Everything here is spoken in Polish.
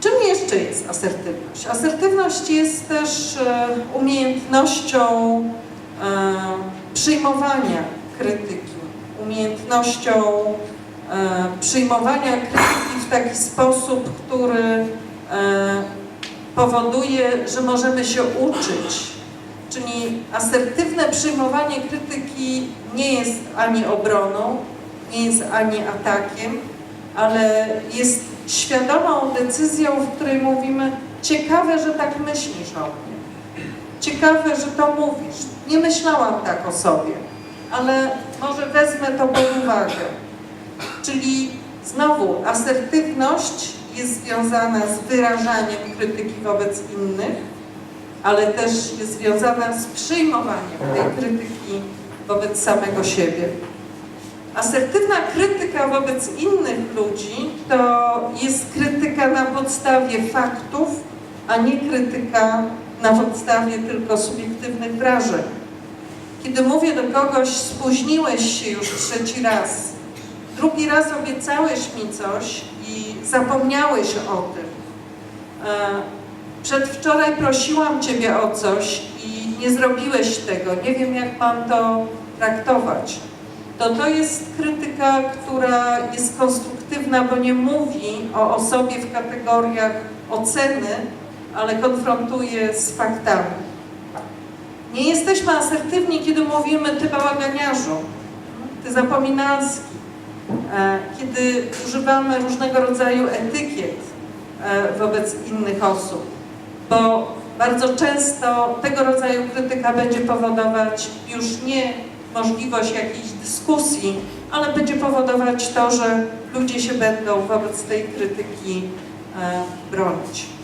Czym jeszcze jest asertywność? Asertywność jest też e, umiejętnością e, przyjmowania krytyki, umiejętnością e, przyjmowania krytyki w taki sposób, który powoduje, że możemy się uczyć. Czyli asertywne przyjmowanie krytyki nie jest ani obroną, nie jest ani atakiem, ale jest świadomą decyzją, w której mówimy, ciekawe, że tak myślisz o mnie. Ciekawe, że to mówisz. Nie myślałam tak o sobie, ale może wezmę to pod uwagę. Czyli znowu asertywność jest związana z wyrażaniem krytyki wobec innych, ale też jest związana z przyjmowaniem tej krytyki wobec samego siebie. Asertywna krytyka wobec innych ludzi to jest krytyka na podstawie faktów, a nie krytyka na podstawie tylko subiektywnych wrażeń. Kiedy mówię do kogoś, spóźniłeś się już trzeci raz, drugi raz obiecałeś mi coś i zapomniałeś o tym. E, Przedwczoraj prosiłam Ciebie o coś i nie zrobiłeś tego. Nie wiem, jak mam to traktować to to jest krytyka, która jest konstruktywna, bo nie mówi o osobie w kategoriach oceny, ale konfrontuje z faktami. Nie jesteśmy asertywni, kiedy mówimy ty bałaganiarzu, ty zapominalski, e, kiedy używamy różnego rodzaju etykiet e, wobec innych osób, bo bardzo często tego rodzaju krytyka będzie powodować już nie możliwość jakiejś dyskusji, ale będzie powodować to, że ludzie się będą wobec tej krytyki e, bronić.